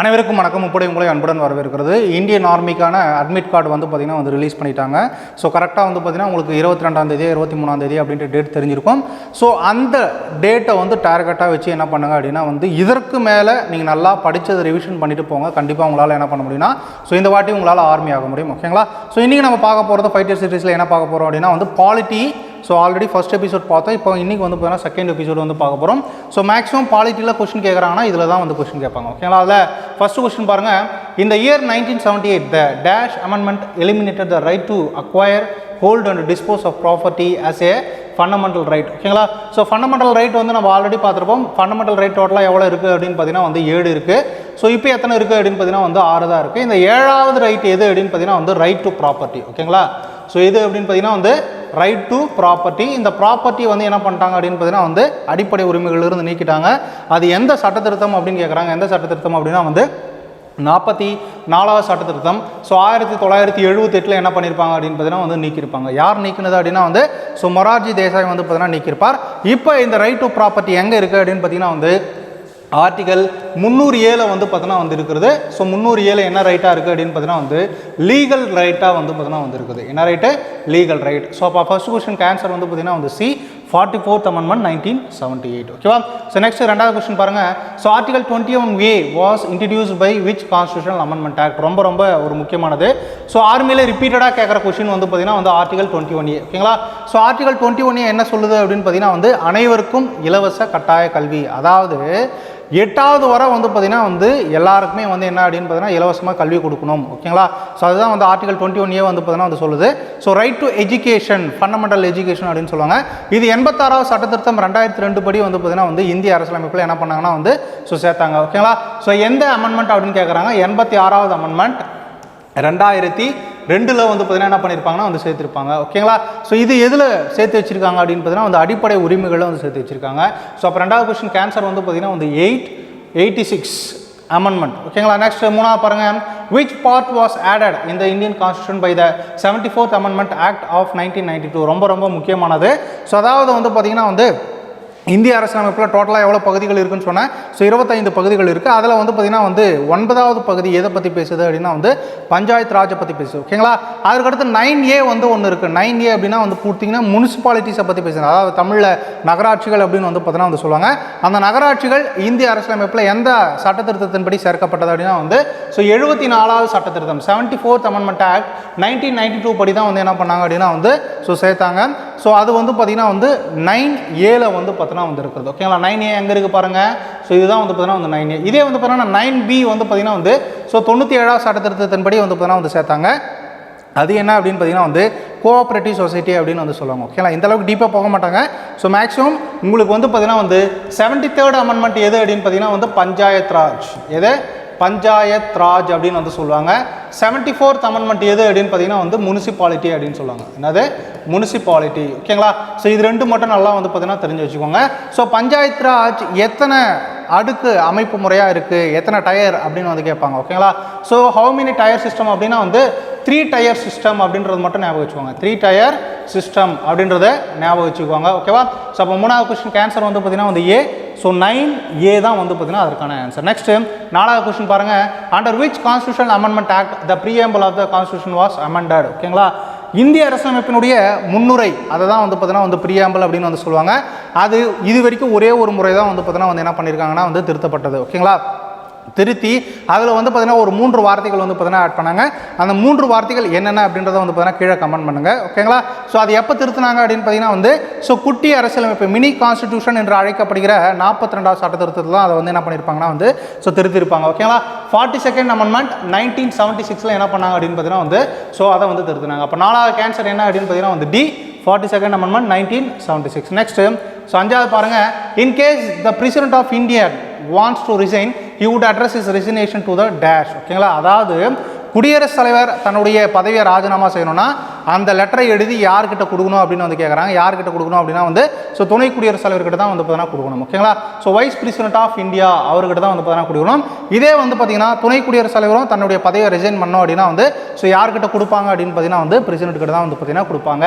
அனைவருக்கும் வணக்கம். முப்படை உங்களை அன்புடன் வரவேற்கிறது. இந்தியன் ஆர்மிக்கான அட்மிட் கார்டு வந்து பார்த்திங்கன்னா வந்து ரிலீஸ் பண்ணிட்டாங்க. ஸோ கரெக்டாக வந்து பார்த்திங்கன்னா உங்களுக்கு இருபத்தி ரெண்டாம் தேதி இருபத்தி மூணாம் தேதி அப்படின்ற டேட் தெரிஞ்சிருக்கும். ஸோ அந்த டேட்டை வந்து டார்கெட்டாக வச்சு என்ன பண்ணுங்க அப்படின்னா வந்து இதற்கு மேலே நீங்கள் நல்லா படித்ததை ரிவிஷன் பண்ணிட்டு போங்க. கண்டிப்பாக உங்களால் என்ன பண்ண முடியும்னா ஸோ இந்த வாட்டி உங்களால் ஆர்மி ஆக முடியும். ஓகேங்களா ஸோ இன்றைக்கி நம்ம பார்க்க போகிறது ஃபைட்டர் சீரீஸில் என்ன பார்க்க போகிறோம் அப்படின்னா வந்து polity so already first episode பார்த்தோம். இப்போ இன்றைக்கி வந்து பார்த்தீங்கன்னா செகண்ட் எபிசோட் வந்து பார்க்க போகிறோம் ஸோ மேக்ஸிமம் பாலிட்டியில் கொஸ்டின் கேட்குறாங்கன்னா இதில் தான் வந்து கொஸ்டின் கேட்பாங்க. ஓகேங்களா அதில் ஃபர்ஸ்ட் கொஸ்டின் பாருங்கள் இந்த year nineteen seventy eight the dash amendment eliminated the right to acquire hold and dispose of property as a fundamental right ஓகேங்களா ஸோ ஃபண்டமெண்டல் ரைட் வந்து நம்ம ஆல்ரெடி பார்த்துருப்போம். ஃபண்டமெண்டல் ரைட் டோட்டலாக எவ்வளோ இருக்குது அப்படின்னு பார்த்தீங்கன்னா வந்து ஏழு இருக்குது ஸோ இப்போ எத்தனை இருக்குது அப்படின்னு பார்த்தீங்கன்னா வந்து ஆறு தான் இருக்குது இந்த ஏழாவது ரைட் எது அப்படின்னு பார்த்தீங்கன்னா வந்து ரைட் டு ப்ராப்பர்ட்டி ஓகேங்களா ஸோ இது அப்படின்னு பார்த்தீங்கன்னா வந்து ரைட் டு ப்ராப்பர்ட்டி இந்த ப்ராப்பர்ட்டி வந்து என்ன பண்ணிட்டாங்க அப்படின்னு பார்த்தீங்கன்னா வந்து அடிப்படை உரிமைகளிலிருந்து நீக்கிட்டாங்க. அது எந்த சட்ட திருத்தம் அப்படின்னு கேட்குறாங்க எந்த சட்ட திருத்தம் அப்படின்னா வந்து நாற்பத்தி நாலாவது சட்ட திருத்தம் ஸோ ஆயிரத்தி தொள்ளாயிரத்தி எழுபத்தெட்டில் என்ன பண்ணியிருப்பாங்க அப்படின்னு பார்த்தீங்கன்னா வந்து நீக்கியிருப்பாங்க யார் நீக்கினது அப்படின்னா வந்து ஸோ மொரார்ஜி தேசாய் வந்து பார்த்தீங்கன்னா நீக்கியிருப்பார் இப்போ இந்த ரைட் டு ப்ராப்பர்ட்டி எங்கே இருக்குது அப்படின்னு பார்த்தீங்கன்னா வந்து ஆர்டிகல் முந்நூறு ஏழை வந்து பார்த்தோன்னா வந்து இருக்கிறது ஸோ முந்நூறு ஏழை என்ன ரைட்டாக இருக்குது அப்படின்னு பார்த்தீங்கன்னா வந்து லீகல் ரைட்டாக வந்து பார்த்தீங்கன்னா வந்து இருக்குது என்ன ரைட்டு லீகல் ரைட் ஸோ அப்போ ஃபர்ஸ்ட் கொஸ்டின் ஆன்சர் வந்து பார்த்தீங்கன்னா வந்து C forty fourth amendment nineteen seventy eight ஓகேவா ஸோ நெக்ஸ்ட் ரெண்டாவது கொஸ்டின் பாருங்கள் so article twenty one way was introduce by which constitutional amendment act ரொம்ப ரொம்ப ஒரு முக்கியமானது. ஸோ ஆர்மியில் ரிப்பீட்டடாக கேட்குற கொஸ்டின் வந்து பார்த்தீங்கன்னா வந்து ஆர்டிகல் டுவெண்ட்டி ஒன் ஏ ஓகேங்களா so article twenty one A என்ன சொல்லுது அப்படின்னு பார்த்தீங்கன்னா வந்து அனைவருக்கும் இலவச கட்டாய கல்வி. அதாவது எட்டாவது வரை வந்து பார்த்திங்கன்னா வந்து எல்லாருக்குமே வந்து என்ன அப்படின்னு பார்த்தீங்கன்னா இலவசமாக கல்வி கொடுக்கணும் ஓகேங்களா? ஸோ அதுதான் வந்து ஆர்டிகல் டுவெண்ட்டி ஒன் ஏ வந்து பார்த்தீங்கன்னா வந்து சொல்லுது. So right to education fundamental education அப்படின்னு சொல்லுவாங்க. இது எண்பத்தாறாவது சட்டத்திருத்தம் ரெண்டாயிரத்தி ரெண்டு படி வந்து பார்த்தீங்கன்னா வந்து இந்திய அரசியலமைப்பில் என்ன பண்ணாங்கன்னா வந்து ஸோ சேர்த்தாங்க ஓகேங்களா? ஸோ எந்த அமெண்ட்மெண்ட் அப்படின்னு கேட்குறாங்க எண்பத்தி ஆறாவது அமெண்ட்மெண்ட் ரெண்டாயிரத்தி ரெண்டில் வந்து பார்த்தீங்கன்னா என்ன பண்ணியிருப்பாங்கன்னா வந்து சேர்த்துருப்பாங்க. ஓகேங்களா? ஸோ இது எதில் சேர்த்து வச்சிருக்காங்க அப்படின்னு பார்த்தீங்கன்னா வந்து அடிப்படை உரிமைகளை வந்து சேர்த்து வச்சிருக்காங்க. ஸோ அப்போ ரெண்டாவது கொஸ்டின் கேன்சர் வந்து பார்த்தீங்கன்னா வந்து எயிட் எயிட்டி சிக்ஸ் அமெண்ட்மெண்ட் ஓகேங்களா? நெக்ஸ்ட் மூணாவது பாருங்கள் விச் பார்ட் வாஸ் ஆடட் இந்த Indian constitution by the seventy fourth amendment act of nineteen ninety two ரொம்ப ரொம்ப முக்கியமானது. ஸோ அதாவது வந்து பார்த்தீங்கன்னா வந்து இந்திய அரசியலமைப்பில் டோட்டலாக எவ்வளோ பகுதிகள் இருக்குன்னு சொன்னேன். ஸோ இருபத்தைந்து பகுதிகள் இருக்குது அதில் வந்து பார்த்திங்கன்னா வந்து ஒன்பதாவது பகுதி எதை பற்றி பேசுது அப்படின்னா வந்து பஞ்சாயத்து ராஜை பற்றி பேசுது. ஓகேங்களா அதுக்கடுத்து நைன் ஏ வந்து ஒன்று இருக்குது நைன் ஏ அப்படின்னா வந்து பார்த்தீங்கன்னா முனிசிபாலிட்டிஸை பற்றி பேசுது அதாவது தமிழில் நகராட்சிகள் அப்படின்னு வந்து பார்த்தீங்கன்னா வந்து சொல்லுவாங்க. அந்த நகராட்சிகள் இந்திய அரசியலமைப்பில் எந்த சட்டத்திருத்தத்தின்படி சேர்க்கப்பட்டது அப்படின்னா வந்து ஸோ எழுபத்தி நாலாவது சட்டத்திருத்தம் seventy fourth amendment act nineteen ninety two படி தான் வந்து என்ன பண்ணாங்க அப்படின்னா வந்து ஸோ சேர்த்தாங்க. ஸோ அது வந்து பார்த்திங்கன்னா வந்து நைன் ஏல வந்து பார்த்தீங்கன்னா வந்து இருக்குது ஓகேங்களா நைன் ஏ எங்கே இருக்குது பாருங்கள் ஸோ இதுதான் வந்து பார்த்தீங்கன்னா வந்து நைன் ஏ இதே வந்து பார்த்தீங்கன்னா நைன் பி வந்து பார்த்திங்கன்னா வந்து ஸோ தொண்ணூற்றி ஏழாவது சட்டத்திருத்தத்தின்படி வந்து பார்த்தீங்கன்னா வந்து சேர்த்தாங்க. அது என்ன அப்படின்னு பார்த்தீங்கன்னா வந்து கோஆப்ரேட்டிவ் சொசைட்டி அப்படின்னு வந்து சொல்லுவாங்க. ஓகேங்களா இந்த அளவுக்கு டீப்பாக போக மாட்டாங்க. ஸோ மேக்ஸிமம் உங்களுக்கு வந்து பார்த்தீங்கன்னா வந்து செவன்டி தேர்ட் அமெண்ட்மெண்ட் எது அப்படின்னு பார்த்தீங்கன்னா வந்து பஞ்சாயத் ராஜ். எது? பஞ்சாயத் ராஜ் அப்படின்னு வந்து சொல்லுவாங்க. செவன்டி ஃபோர்த் அமெண்ட்மெண்ட் எது அப்படின்னு பார்த்தீங்கன்னா வந்து முனிசிபாலிட்டி அப்படின்னு சொல்லுவாங்க. என்னது? முனிசிபாலிட்டி ஓகேங்களா ஸோ இது ரெண்டு மட்டும் நல்லா வந்து பார்த்தீங்கன்னா தெரிஞ்சு வச்சுக்கோங்க. ஸோ பஞ்சாயத் ராஜ் எத்தனை அடுக்கு அமைப்பு முறையாக இருக்குது எத்தனை டயர் அப்படின்னு வந்து கேட்பாங்க. ஓகேங்களா so how many tier system அப்படின்னா வந்து த்ரீ டயர் சிஸ்டம் அப்படின்றது மட்டும் ஞாபகம் வச்சுக்கோங்க. த்ரீ டயர் சிஸ்டம் அப்படின்றத ஞாபகம் வச்சுக்கோங்க. ஓகேவா ஸோ அப்போ மூணாவது கொஸ்டின் கேன்சர் வந்து பார்த்தீங்கன்னா வந்து ஏ ஸோ நைன் ஏ தான் வந்து பார்த்தீங்கன்னா அதற்கான ஆன்சர் நெக்ஸ்ட்டு நாலாவது கொஸ்டின் பாருங்க. Under which constitution amendment act the preamble of the constitution was amended ஓகேங்களா இந்திய அரசமைப்பினுடைய முன்னுரை அதை தான் வந்து பார்த்தீங்கன்னா வந்து பிரியாம்பல் அப்படின்னு வந்து சொல்லுவாங்க. அது இது வரைக்கும் ஒரே ஒரு முறை தான் வந்து பார்த்தீங்கன்னா வந்து என்ன பண்ணியிருக்காங்கன்னா வந்து திருத்தப்பட்டது. ஓகேங்களா திருத்தி அதில் வந்து பார்த்திங்கன்னா ஒரு மூன்று வார்த்தைகள் வந்து பார்த்தீங்கன்னா ஆட் பண்ணாங்க. அந்த மூன்று வார்த்தைகள் என்னென்ன அப்படின்றத வந்து பார்த்தீங்கன்னா கீழே கமெண்ட் பண்ணுங்கள் ஓகேங்களா ஸோ அது எப்போ திருத்தினாங்க அப்படின்னு பார்த்தீங்கன்னா வந்து ஸோ குட்டி அரசியலமைப்பு மினி கான்ஸ்டியூஷன் என்று அழைக்கப்படுகிற நாற்பத்தி ரெண்டாவது சட்ட திருத்தத்தில் தான் அதை வந்து என்ன பண்ணியிருப்பாங்கன்னா வந்து ஸோ திருத்திருப்பாங்க. ஓகேங்களா forty second amendment nineteen seventy சிக்ஸில் என்ன பண்ணாங்க அப்படின்னு பார்த்தீங்கன்னா வந்து ஸோ அதை வந்து திருத்தினாங்க. அப்போ நாலாவது கேன்சர் என்ன அப்படின்னு பார்த்தீங்கன்னா வந்து D forty second amendment nineteen seventy six next so அஞ்சாவது பாருங்கள் in case the president of India wants to resign he would address is resignation to the dash ஓகேங்களா அதாவது குடியரசுத் தலைவர் தன்னுடைய பதவியை ராஜினாமா செய்யணும்னா அந்த லெட்டரை எழுதி யார்கிட்ட கொடுக்கணும் அப்படின்னு வந்து கேட்குறாங்க யார்கிட்ட கொடுக்கணும் அப்படின்னா வந்து ஸோ துணை குடியரசுத் தலைவர்கிட்ட தான் வந்து பார்த்தீங்கன்னா கொடுக்கணும். ஓகேங்களா so vice president of India அவர்கிட்ட தான் வந்து பார்த்தீங்கன்னா கொடுக்கணும். இதே வந்து பார்த்தீங்கன்னா துணை குடியரசுத் தலைவரும் தன்னுடைய பதவியை ரிசைன் பண்ணோம் அப்படின்னா வந்து ஸோ யார்கிட்ட கொடுப்பாங்க அப்படின்னு பார்த்தீங்கன்னா வந்து பிரசிடென்ட் கிட்ட தான் வந்து பார்த்தீங்கன்னா கொடுப்பாங்க.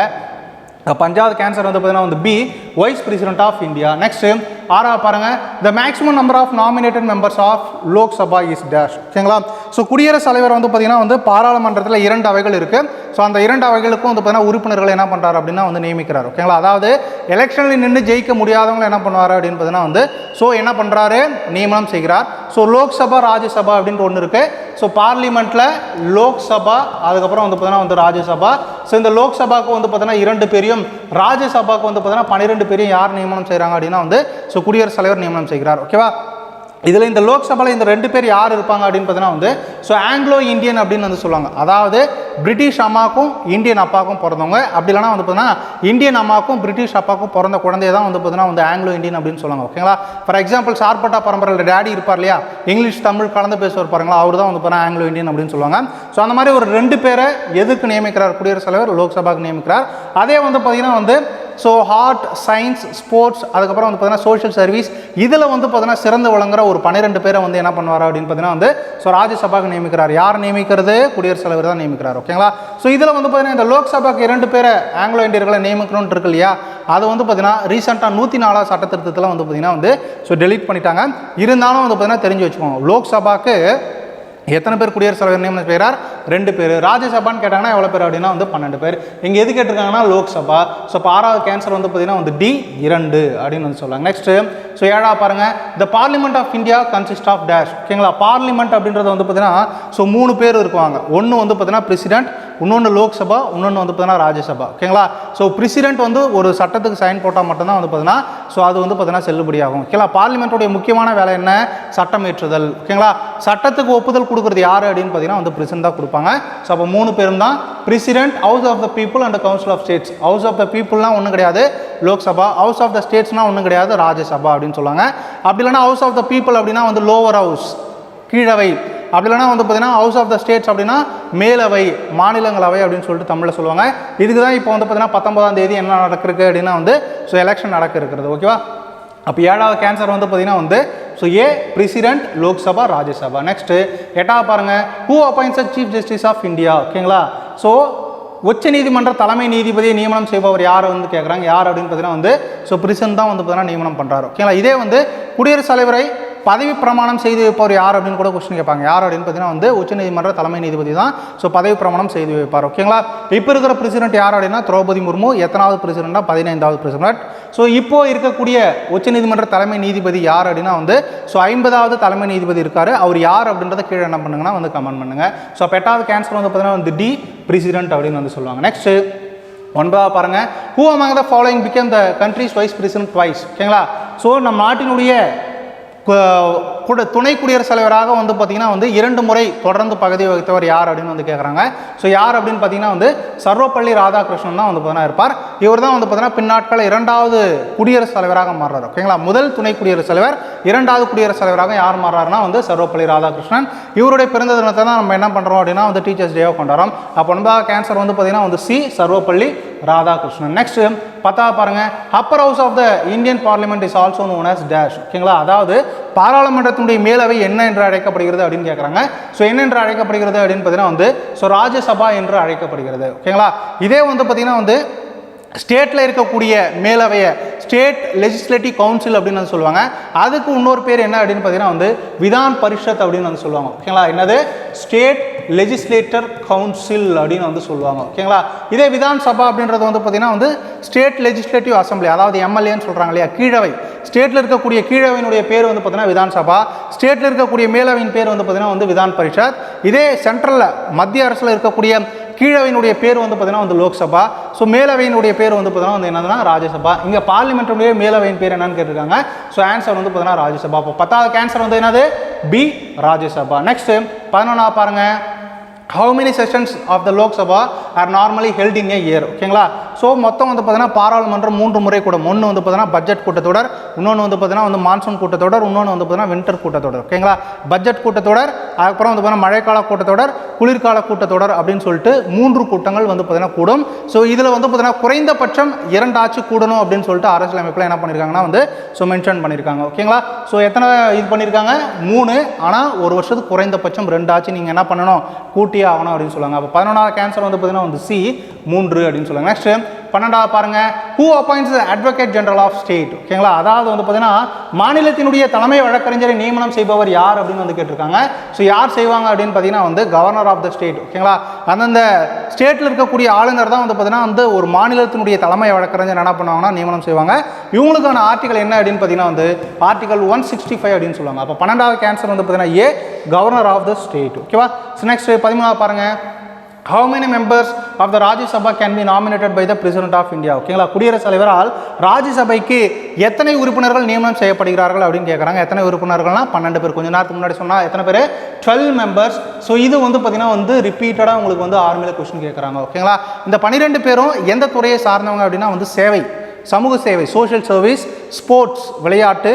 பஞ்சாவது கேன்சர் வந்து பார்த்தீங்கன்னா வந்து B vice president of India next ஆறாவது பாருங்க. The maximum number of nominated members of Lok Sabha is dash ஓகேங்களா ஸோ குடியரசுத் தலைவர் வந்து பார்த்தீங்கன்னா வந்து பாராளுமன்றத்தில் இரண்டு அவைகள் இருக்குது ஸோ அந்த இரண்டு அவைகளுக்கும் வந்து பார்த்தீங்கன்னா உறுப்பினர்களை என்ன பண்ணுறாரு அப்படின்னா வந்து நியமிக்கிறார். ஓகேங்களா? அதாவது எலெக்ஷனில் நின்று ஜெயிக்க முடியாதவங்க என்ன பண்ணுவார் அப்படின்னு பார்த்தீங்கன்னா வந்து ஸோ என்ன பண்ணுறாரு நியமனம் செய்கிறார். ஸோ லோக்சபா ராஜ்யசபா அப்படின்ட்டு ஒன்று இருக்குது ஸோ பார்லிமெண்ட்டில் லோக்சபா அதுக்கப்புறம் வந்து பார்த்தீங்கன்னா வந்து ராஜ்யசபா. ஸோ இந்த லோக்சபாவுக்கு வந்து பார்த்தீங்கன்னா இரண்டு பேரையும் ராஜ்யசபாவுக்கு வந்து பார்த்தீங்கன்னா பன்னிரெண்டு பேரையும் யார் நியமனம் செய்கிறாங்க அப்படின்னா வந்து ஸோ குடியரசுத் தலைவர் நியமனம் செய்கிறார். ஓகேவா இதில் இந்த லோக்சபாவில் இந்த ரெண்டு பேர் யார் இருப்பாங்க அப்படின்னு பார்த்தீங்கன்னா வந்து ஸோ ஆங்கிலோ இந்தியன் அப்படின்னு வந்து சொல்லுவாங்க. அதாவது பிரிட்டிஷ் அம்மாக்கும் இந்தியன் அப்பாவுக்கும் பிறந்தவங்க. அப்படி இல்லைனா வந்து பார்த்தீங்கன்னா இந்தியன் அம்மாவுக்கும் பிரிட்டிஷ் அப்பாவுக்கும் பிறந்த குழந்தைய தான் வந்து பார்த்தீங்கன்னா வந்து ஆங்கிலோ இந்தியன் அப்படின்னு சொல்லுவாங்க. ஓகேங்களா ஃபார் எக்ஸாம்பிள் சார்பட்டா பரம்பரையில் டேடி இருப்பார் இல்லையா? இங்கிலீஷ் தமிழ் கலந்து பேசுவார் பாருங்களா அவர் தான் வந்து பார்த்தீங்கன்னா ஆங்கிலோ இந்தியன் அப்படின்னு சொல்லுவாங்க. ஸோ அந்த மாதிரி ஒரு ரெண்டு பேரை எதுக்கு நியமிக்கிறார்? குடியரசுத் தலைவர் லோக்சபாவுக்கு நியமிக்கிறார். அதே வந்து பார்த்தீங்கன்னா வந்து ஸோ ஹார்ட் சயின்ஸ் ஸ்போர்ட்ஸ் அதுக்கப்புறம் வந்து பார்த்தீங்கன்னா சோஷியல் சர்வீஸ் இதில் வந்து பார்த்தீங்கன்னா சிறந்து விளங்குற ஒரு பன்னிரெண்டு பேரை வந்து என்ன பண்ணுவார் அப்படின்னு பார்த்தீங்கன்னா வந்து ஸோ ராஜ்யசபாவுக்கு நியமிக்கிறார். யார் நியமிக்கிறது? குடியரசுத் தலைவர் தான் நியமிக்கிறார். ஓகேங்களா ஸோ இதில் வந்து பார்த்தீங்கன்னா இந்த லோக்சபாக்கு இரண்டு பேரை ஆங்கிலோ இந்தியர்களை நியமிக்கணும்னு இருக்கு இல்லையா? அது வந்து பார்த்தீங்கன்னா ரீசெண்டாக நூற்றி நாலாவது சட்ட திருத்தத்தில் வந்து பார்த்தீங்கன்னா வந்து ஸோ டெலீட் பண்ணிட்டாங்க. இருந்தாலும் வந்து பார்த்தீங்கன்னா தெரிஞ்சு வச்சுக்கோங்க. லோக்சபாக்கு எத்தனை பேர் குடியரசுத் தலைவர் நியமனம் செய்கிறார் ரெண்டு பேர். ராஜ்யசபான்னு கேட்டாங்கன்னா எவ்வளோ பேர் அப்படின்னா வந்து பன்னெண்டு பேர். இங்கே எது கேட்டிருக்காங்கன்னா லோக்சபா. ஸோ இப்போ ஆறாவது கேன்சர் வந்து பார்த்தீங்கன்னா வந்து டி இரண்டு அப்படின்னு வந்து சொல்லுவாங்க. நெக்ஸ்ட்டு ஸோ ஏழா பாருங்க. The parliament of India consist of dash ஓகேங்களா பார்லிமெண்ட் அப்படின்றது வந்து பார்த்தீங்கன்னா ஸோ மூணு பேர் இருக்குவாங்க. ஒன்று வந்து பார்த்தீங்கன்னா பிரசிடென்ட் இன்னொன்று லோக்சபா இன்னொன்று வந்து பார்த்தீங்கன்னா ராஜ்யசபா. ஓகேங்களா ஸோ பிரசிடென்ட் வந்து ஒரு சட்டத்துக்கு சைன் போட்டால் மட்டும்தான் வந்து பார்த்தீங்கன்னா ஸோ அது வந்து பார்த்தீங்கன்னா செல்லுபடியாகும். ஓகேங்களா பார்லிமெண்ட்டுடைய முக்கியமான வேலை என்ன? சட்டம் ஏற்றுதல். ஓகேங்களா சட்டத்துக்கு ஒப்புதல் கொடுக்குறது யார் அப்படின்னு பார்த்தீங்கன்னா வந்து பிரசிடண்ட் தான் கொடுப்பாங்க. ஸோ அப்போ மூணு பேரும் தான் president house of the people and council of states house of the பீப்புள்லாம் ஒன்றும் கிடையாது. லோக்சபா ஹவுஸ் ஆஃப் த ஸ்டேட்ஸ்னால் ஒன்றும் கிடையாது. ராஜ்யசபா அப்படின்னு சொல்லுவாங்க. அப்படி இல்லைன்னா ஹவுஸ் ஆஃப் த பீப்புள் அப்படின்னா வந்து லோவர் ஹவுஸ் கீழவை. அப்படி இல்லைனா வந்து பார்த்தீங்கன்னா ஹவுஸ் ஆஃப் த ஸ்டேட்ஸ் அப்படின்னா மேலவை மாநிலங்களவை அப்படின்னு சொல்லிட்டு தமிழில் சொல்லுவாங்க. இதுக்கு தான் இப்போ வந்து பார்த்தீங்கன்னா பத்தொன்பதாம் தேதி என்ன நடக்குது அப்படின்னா வந்து ஸோ எலெக்ஷன் நடக்க இருக்கிறது. ஓகேவா அப்போ ஏழாவது கேன்சர் வந்து பார்த்தீங்கன்னா வந்து so A president Lok Sabha Rajya Sabha next எட்டாவது பாருங்கள் who appoints chief justice of India ஓகேங்களா ஸோ உச்ச நீதிமன்ற தலைமை நீதிபதியை நியமனம் செய்பவர் யார் வந்து கேட்குறாங்க யார் அப்படின்னு பார்த்தீங்கன்னா வந்து ஸோ பிரிசன் தான் வந்து பார்த்தீங்கன்னா நியமனம் பண்ணுறாரு ஓகேங்களா இதே வந்து குடியரசுத் தலைவரை பதவி பிரமாணம் செய்து வைப்பவர் யார் அப்படின்னு கூட கொஸ்டின் கேட்பாங்க. யார் அப்படின்னு பார்த்தீங்கன்னா வந்து உச்சநீதிமன்ற தலைமை நீதிபதி தான். ஸோ பதவி பிரமாணம் செய்து வைப்பார். ஓகேங்களா இப்போ இருக்கிற பிரசிடென்ட் யார் அப்படின்னா திரௌபதி முர்மு எத்தனாவது பிரசிடென்ட்னா பதினைந்தாவது பிரசிடென்ட் ஸோ இப்போ இருக்கக்கூடிய உச்சநீதிமன்ற தலைமை நீதிபதி யார் அப்படின்னா வந்து ஸோ ஐம்பதாவது தலைமை நீதிபதி இருக்காரு. அவர் யார் அப்படின்றத கீழே என்ன பண்ணுங்கன்னா வந்து கமெண்ட் பண்ணுங்க. ஸோ அப்போ எட்டாவது கேன்சர் வந்து பார்த்தீங்கன்னா வந்து டி பிரசிடென்ட் அப்படின்னு வந்து சொல்லுவாங்க. நெக்ஸ்ட் ஒன்பதாவது பாருங்கள் who among the following become the countries vice president vice ஓகேங்களா ஸோ நம்ம நாட்டினுடைய well, கூட துணை குடியரசுத் தலைவராக வந்து பார்த்தீங்கன்னா வந்து இரண்டு முறை தொடர்ந்து பதவி வகித்தவர் யார் அப்படின்னு வந்து கேட்குறாங்க ஸோ யார் அப்படின்னு பார்த்தீங்கன்னா வந்து சர்வப்பள்ளி ராதாகிருஷ்ணன் தான் வந்து பார்த்தீங்கன்னா இருப்பார். இவர் தான் வந்து பார்த்தீங்கன்னா பின்னாட்கள் இரண்டாவது குடியரசுத் தலைவராக மாறுறாரு. ஓகேங்களா முதல் துணை குடியரசுத் தலைவர் இரண்டாவது குடியரசுத் தலைவராக யார் மாறாருன்னா வந்து சர்வப்பள்ளி ராதாகிருஷ்ணன். இவருடைய பிறந்த தினத்தை தான் நம்ம என்ன பண்ணுறோம் அப்படின்னா வந்து டீச்சர்ஸ் டேவை கொண்டாடுறோம். அப்போ ஒன்பதாவது கேன்சர் வந்து பார்த்தீங்கன்னா வந்து சி சர்வப்பள்ளி ராதாகிருஷ்ணன். நெக்ஸ்ட் பத்தாவது பாருங்க. Upper house of the Indian parliament is also known as dash ஓகேங்களா அதாவது பாராளுமன்றத்தினுடைய மேலவை என்ன என்று அழைக்கப்படுகிறது அப்படின்னு கேட்குறாங்க ஸோ என்ன என்று அழைக்கப்படுகிறது அப்படின்னு பார்த்தீங்கன்னா வந்து ஸோ ராஜ்யசபா என்று அழைக்கப்படுகிறது. ஓகேங்களா இதே வந்து பார்த்தீங்கன்னா வந்து ஸ்டேட்டில் இருக்கக்கூடிய மேலவையை ஸ்டேட் லெஜிஸ்லேட்டிவ் கவுன்சில் அப்படின்னு வந்து சொல்லுவாங்க. அதுக்கு இன்னொரு பேர் என்ன அப்படின்னு பார்த்தீங்கன்னா வந்து விதான் பரிஷத் அப்படின்னு வந்து சொல்லுவாங்க. ஓகேங்களா என்னது? ஸ்டேட் லெஜிஸ்லேட்டர் கவுன்சில் அப்படின்னு வந்து சொல்லுவாங்க. ஓகேங்களா இதே விதான் சபா அப்படின்றது வந்து பார்த்தீங்கன்னா வந்து ஸ்டேட் லெஜிஸ்லேட்டிவ் அசம்பிளி அதாவது எம்எல்ஏன்னு சொல்கிறாங்க இல்லையா? கீழவை. ஸ்டேட்டில் இருக்கக்கூடிய கீழவையினுடைய பேர் வந்து பார்த்தீங்கன்னா விதான் சபா. ஸ்டேட்டில் இருக்கக்கூடிய மேலவையின் பேர் வந்து பார்த்தீங்கன்னா வந்து விதான் பரிஷத். இதே சென்ட்ரலில் மத்திய அரசில் இருக்கக்கூடிய கீழவையினுடைய பேர் வந்து பார்த்தீங்கன்னா வந்து லோக்சபா. ஸோ மேலவையினுடைய பேர் வந்து பார்த்தீங்கன்னா வந்து என்னதுன்னா ராஜ்யசபா. இங்கே பார்லிமெண்ட்டுடைய மேலவையின் பேர் என்னன்னு கேட்டிருக்காங்க. ஸோ ஆன்சர் வந்து பார்த்தீங்கன்னா ராஜ்யசபா. அப்போ பத்தாவது கேன்சர் வந்து என்னது? பி ராஜ்யசபா. நெக்ஸ்ட்டு பதினொன்றா பாருங்கள் how many sessions of the Lok Sabha are normally held in a year ஓகேங்களா ஸோ மொத்தம் வந்து பார்த்தீங்கன்னா பாராளுமன்றம் மூன்று முறை கூடும். ஒன்று வந்து பார்த்தீங்கன்னா பட்ஜெட் கூட்டத்தொடர் இன்னொன்று வந்து பார்த்தீங்கன்னா வந்து மான்சூன் கூட்டத்தொடர் இன்னொன்று வந்து பார்த்தீங்கன்னா வின்டர் கூட்டத்தொடர். ஓகேங்களா பட்ஜெட் கூட்டத்தொடர் அதுக்கப்புறம் வந்து பார்த்தீங்கன்னா மழைக்கால கூட்டத்தொடர் குளிர்கால கூட்டத்தொடர் அப்படின்னு சொல்லிட்டு மூன்று கூட்டங்கள் வந்து பார்த்தீங்கன்னா கூடும். ஸோ இதில் வந்து பார்த்தீங்கன்னா குறைந்தபட்சம் இரண்டாச்சு கூடணும் அப்படின்னு சொல்லிட்டு அரசியலமைப்பில் என்ன பண்ணியிருக்காங்கன்னா வந்து ஸோ மென்ஷன் பண்ணியிருக்காங்க ஓகேங்களா ஸோ எத்தனை இது பண்ணியிருக்காங்க மூணு. ஆனால் ஒரு வருஷத்துக்கு குறைந்தபட்சம் ரெண்டாச்சு நீங்கள் என்ன பண்ணணும்? கூட்டி கூட்டியே ஆகணும் அப்படின்னு சொல்லுவாங்க. அப்போ பதினொன்றாவது கேன்சர் வந்து பார்த்தீங்கன்னா வந்து சி மூன்று அப்படின்னு சொல்லுவாங்க. நெக்ஸ்ட் பன்னெண்டாவது பாருங்க. Who appoints advocate general of state ஓகேங்களா அதாவது வந்து பார்த்தீங்கன்னா மாநிலத்தினுடைய தலைமை வழக்கறிஞரை நியமனம் செய்பவர் யார் அப்படின்னு வந்து கேட்டிருக்காங்க. ஸோ யார் செய்வாங்க அப்படின்னு பார்த்தீங்கன்னா வந்து கவர்னர் ஆஃப் த ஸ்டேட் ஓகேங்களா அந்தந்த ஸ்டேட்டில் இருக்கக்கூடிய ஆளுநர் தான் வந்து பார்த்தீங்கன்னா வந்து ஒரு மாநிலத்தினுடைய தலைமை வழக்கறிஞர் என்ன பண்ணுவாங்கன்னா நியமனம் செய்வாங்க. இவங்களுக்கான ஆர்டிகல் என்ன அப்படின்னு பார்த்தீங்கன்னா வந்து ஆர்டிகல் ஒன் சிக்ஸ்டி ஃபைவ் அப்படின்னு சொல்லுவாங்க. அப்போ பன்னெண்டாவது கேன்சர் வந்து பார்த்தீங்கன்னா A governor of the state ஓகேவா நெக்ஸ்ட் பதிமூணாவது பாருங்கள் how many members of the Rajya Sabha can be nominated by the president of India ஓகேங்களா குடியரசுத் தலைவரால் ராஜ்யசபைக்கு எத்தனை உறுப்பினர்கள் நியமனம் செய்யப்படுகிறார்கள் அப்படின்னு கேட்குறாங்க எத்தனை உறுப்பினர்கள்னா? பன்னெண்டு பேர். கொஞ்சம் நேரத்துக்கு முன்னாடி சொன்னால் எத்தனை பேர்? டுவெல் மெம்பர்ஸ் ஸோ இது வந்து பார்த்திங்கன்னா வந்து ரிப்பீட்டடாக உங்களுக்கு வந்து ஆர்மியில் கொஸ்டின் கேட்குறாங்க ஓகேங்களா இந்த பன்னிரெண்டு பேரும் எந்த துறையை சார்ந்தவங்க அப்படின்னா வந்து சேவை சமூக சேவை சோஷியல் சர்வீஸ் ஸ்போர்ட்ஸ் விளையாட்டு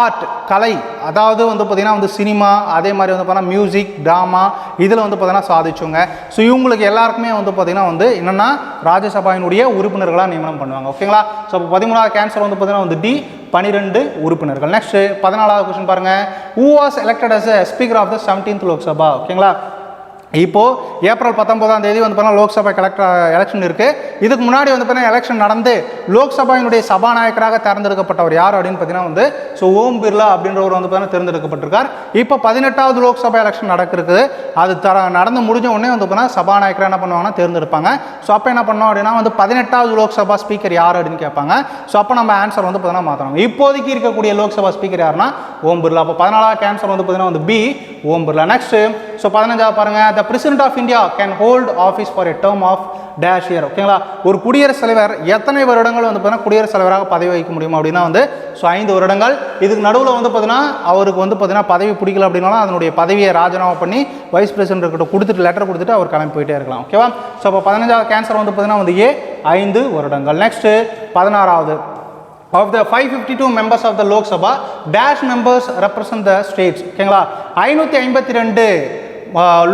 ஆர்ட் கலை அதாவது வந்து பார்த்திங்கன்னா வந்து சினிமா அதே மாதிரி வந்து பார்த்தீங்கன்னா மியூசிக் ட்ராமா இதில் வந்து பார்த்திங்கன்னா சாதிச்சுங்க ஸோ இவங்களுக்கு எல்லாருக்குமே வந்து பார்த்திங்கன்னா வந்து என்னென்னா ராஜ்யசபாவினுடைய உறுப்பினர்களாக நியமனம் பண்ணுவாங்க. ஓகேங்களா ஸோ இப்போ பதிமூணாவது கேன்சர் வந்து பார்த்திங்கன்னா வந்து டி பனிரெண்டு உறுப்பினர்கள். நெக்ஸ்ட் பதினாலாவது கொஸ்டின் பாருங்கள் who was elected as speaker of the seventeenth Lok Sabha? ஓகேங்களா இப்போது ஏப்ரல் பத்தொன்பதாம் தேதி வந்து பார்த்தீங்கன்னா லோக்சபா கலெக்டர் எலெக்ஷன் இருக்குது இதுக்கு முன்னாடி வந்து பார்த்தீங்கன்னா எலெக்ஷன் நடந்து லோக்சபாவினுடைய சபாநாயகராக தேர்ந்தெடுக்கப்பட்டவர் யார் அப்படின்னு பார்த்தீங்கன்னா வந்து ஸோ ஓம் பிர்லா அப்படின்றவர் வந்து பார்த்தீங்கன்னா தேர்ந்தெடுக்கப்பட்டிருக்கார். இப்போ பதினெட்டாவது லோக்சபா எலெக்ஷன் நடக்கிறது. அது தர நடந்து முடிஞ்ச உடனே வந்து பார்த்தீங்கன்னா சபாநாயகராக என்ன பண்ணுவாங்கன்னா தேர்ந்தெடுப்பாங்க. ஸோ அப்போ என்ன பண்ணோம் அப்படின்னா வந்து பதினெட்டாவது லோக்சபா ஸ்பீக்கர் யார் அப்படின்னு கேட்பாங்க. ஸோ அப்போ நம்ம ஆன்சர் வந்து பார்த்தீங்கன்னா மாற்றணும் இப்போதைக்கு இருக்கக்கூடிய லோக்சபா ஸ்பீக்கர் யாருன்னா ஓம் பிர்லா. அப்போ பதினாலாவது ஆன்சர் வந்து பார்த்தீங்கன்னா வந்து B Om Birla. Next so பதினஞ்சாவது பாருங்கள் the president of India can hold office for a term of dash year ஓகேங்களா ஒரு குடியரசுத் தலைவர் எத்தனை வருடங்கள் வந்து பார்த்தீங்கன்னா குடியரசுத் தலைவராக பதவி வகிக்க முடியும் அப்படின்னா வந்து ஸோ ஐந்து வருடங்கள். இதுக்கு நடுவில் வந்து பார்த்தீங்கன்னா அவருக்கு வந்து பார்த்தீங்கன்னா பதவி பிடிக்கல அப்படின்னாலும் அதனுடைய பதவியை ராஜினாமா பண்ணி வைஸ் பிரசிடென்ட் கிட்ட கொடுத்துட்டு லெட்டர் கொடுத்துட்டு அவர் கிளம்பி போயிட்டே இருக்கலாம் ஓகேவா ஸோ அப்போ பதினஞ்சாவது கேன்சர் வந்து பார்த்தீங்கன்னா வந்து ஏ ஐந்து வருடங்கள். நெக்ஸ்ட்டு பதினாறாவது. Of the five fifty two members of the Lok Sabha dash members represent the states ஓகேங்களா ஐநூற்றி ஐம்பத்தி ரெண்டு